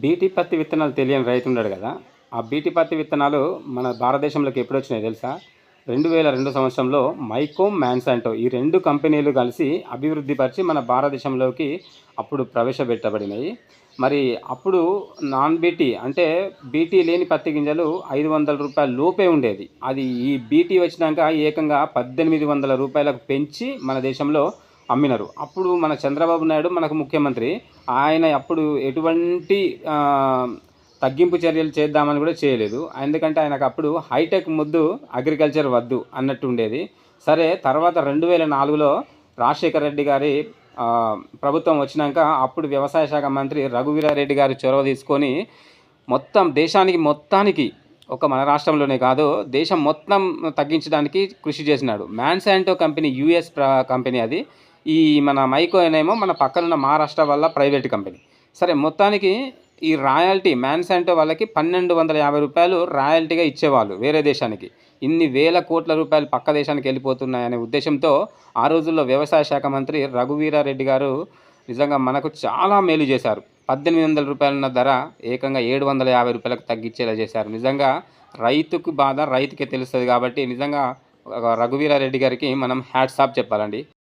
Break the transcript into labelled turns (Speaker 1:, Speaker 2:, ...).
Speaker 1: BT పత్తి విత్తనాలు తెలియని రైతు ఉన్నాడు కదా ఆ బీటీ పత్తి విత్తనాలు మన భారతదేశంలోకి ఎప్పుడు వచ్చినాయి తెలుసా? రెండు వేల రెండు సంవత్సరంలో మైకోమ్ మ్యాన్సాంటో ఈ రెండు కంపెనీలు కలిసి అభివృద్ధిపరిచి మన భారతదేశంలోకి అప్పుడు ప్రవేశపెట్టబడినాయి. మరి అప్పుడు నాన్ బీటీ అంటే బీటీ లేని పత్తి గింజలు ఐదు వందల రూపాయల లోపే ఉండేది. అది ఈ బీటీ వచ్చినాక ఏకంగా పద్దెనిమిది వందల రూపాయలకు పెంచి మన దేశంలో అమ్మినారు. అప్పుడు మన చంద్రబాబు నాయుడు మనకు ముఖ్యమంత్రి. ఆయన అప్పుడు ఎటువంటి తగ్గింపు చర్యలు చేద్దామని కూడా చేయలేదు. ఎందుకంటే ఆయనకు అప్పుడు హైటెక్ ముద్దు అగ్రికల్చర్ వద్దు అన్నట్టు ఉండేది. సరే తర్వాత రెండు వేల నాలుగులో రాజశేఖర రెడ్డి గారి ప్రభుత్వం వచ్చినాక అప్పుడు వ్యవసాయ శాఖ మంత్రి రఘువీరారెడ్డి గారి చొరవ తీసుకొని మొత్తం దేశానికి మొత్తానికి ఒక మన రాష్ట్రంలోనే కాదు దేశం మొత్తం తగ్గించడానికి కృషి చేసినాడు. మ్యాన్సాంటో కంపెనీ యుఎస్ కంపెనీ అది. ఈ మన మైకో అనేమో మన పక్కనున్న మహారాష్ట్ర వల్ల ప్రైవేట్ కంపెనీ సరే మొత్తానికి ఈ రాయల్టీ మ్యాన్సాంటో వాళ్ళకి పన్నెండు వందల యాభై రూపాయలు రాయల్టీగా ఇచ్చేవాళ్ళు వేరే దేశానికి. ఇన్ని వేల కోట్ల రూపాయలు పక్క దేశానికి వెళ్ళిపోతున్నాయనే ఉద్దేశంతో ఆ రోజుల్లో వ్యవసాయ శాఖ మంత్రి రఘువీరారెడ్డి గారు నిజంగా మనకు చాలా మేలు చేశారు. పద్దెనిమిది వందల రూపాయలున్న ధర ఏకంగా ఏడు వందల యాభై రూపాయలకు తగ్గించేలా చేశారు. నిజంగా రైతుకు బాధ రైతుకే తెలుస్తుంది కాబట్టి నిజంగా రఘువీరారెడ్డి గారికి మనం హ్యాట్సాప్ చెప్పాలండి.